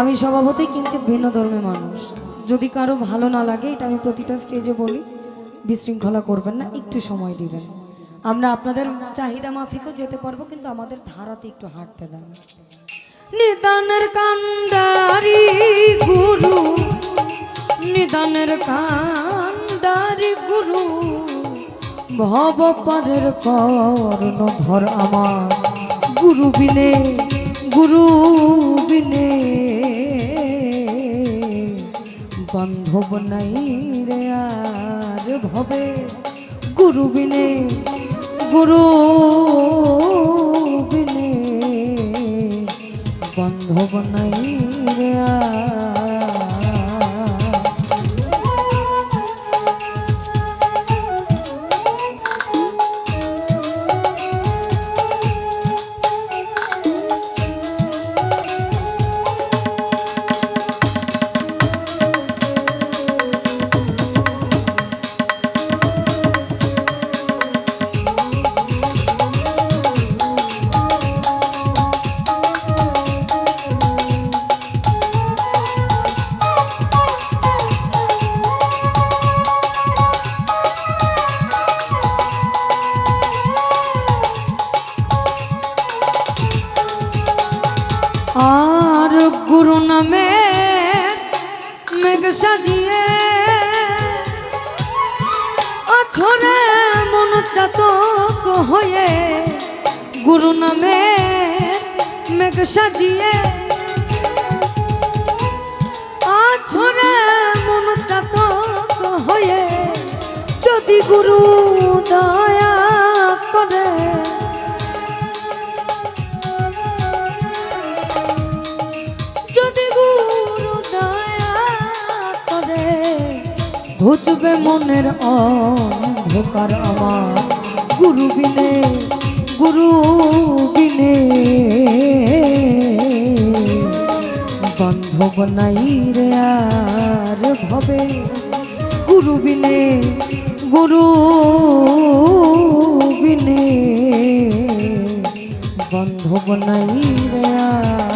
আমি স্বভাবতই কিঞ্চিত ভিন্ন ধর্মের মানুষ। যদি কারও ভালো না লাগে, এটা আমি প্রতিটা স্টেজে বলি, বিশৃঙ্খলা করবেন না, একটু সময় দিবেন। আমরা আপনাদের চাহিদা মাফিকও যেতে পারব, কিন্তু আমাদের ধারাতে একটু হাঁটতে দেন নিদানের কান্দারি গুরু, নিদানের কান্দারি গুরু, ভব পারের কর্ণ ধর আমার। গুরু বিনে গুরু বান্ধব নাই রে আর ভবে। গুরু বিনে গুরু বিনে বান্ধব নাই রে আর গুরু নামে মেঘ সাজিয়ে। অছরে মন চাতক হয়ে গুরু নামে মেঘ সাজিয়ে। ঘুচবে মনের অন্ধকার আমার। গুরু বিনে গুরু বিনে বান্ধব নাই রে আর ভবে। গুরু বিনে গুরু বিনে বান্ধব নাই রে আর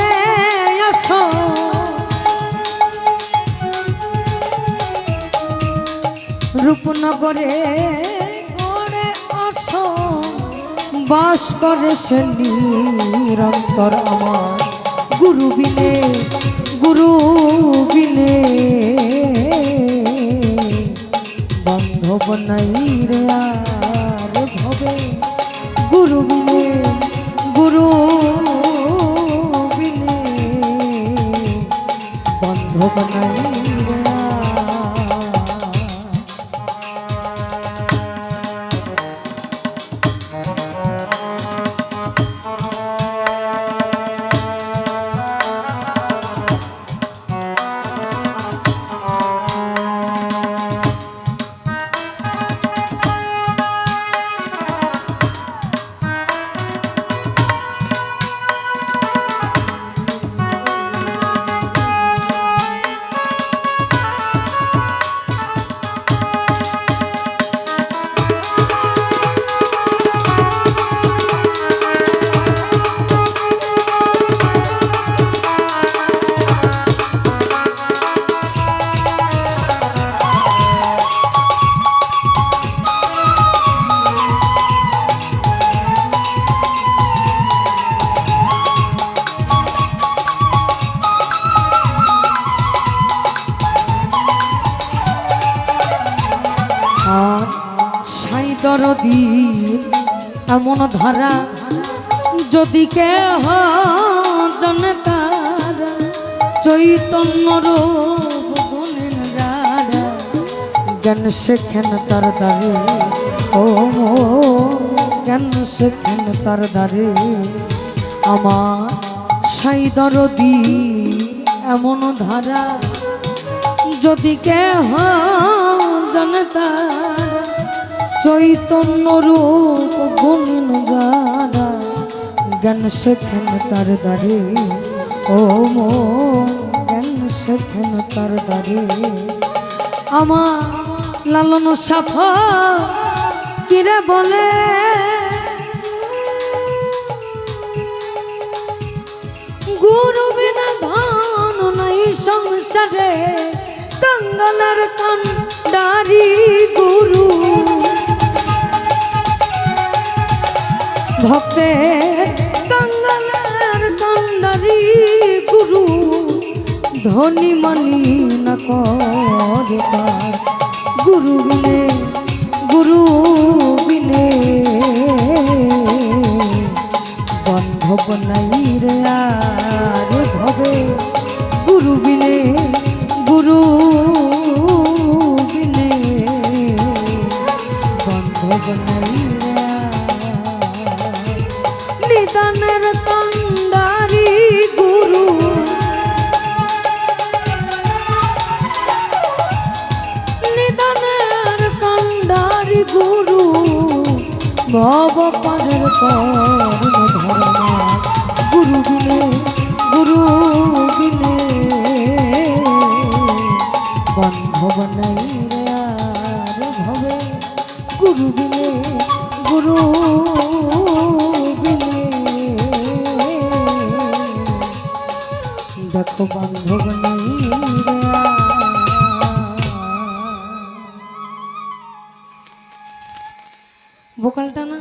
রূপনগরে গড়ে আস। বাস করে সে নিরন্তর আমার গুরু বিনে গুরু বিনে বান্ধব নাই রে আর ভবে গুরু বিনে গুরু বিনে বান্ধব নাই রে এমন ধারা যদি কে জনে তার, চৈতন্য জ্ঞান শেখেন তার দ্বারে। ও জ্ঞান শেখেন তার দ্বারে। আমার সাই দরদি এমন ধারা যদি কে জনতা চৈতন্য রূপ গুণ যারা জ্ঞান শেখেন তার দারে ও মো, জ্ঞান শেখেন তার দারে আমার লালন সাফা, কিরে বলে? ভক্তের কঙ্গলার কন্ডারি গুরু ধনী মনি না করে গুরু বিনে গুরু বিনে বন্ধ নাই নিদানের কন্দারি গুরু। নিদানের কন্ডারি গুরু। ভব পারের কর্ম ধর্ম গুরু বিনে গুরু বিনে। বন্ধব নাই রে আর ভবে। গুরু বিনে বান্ধব ভোকালটা না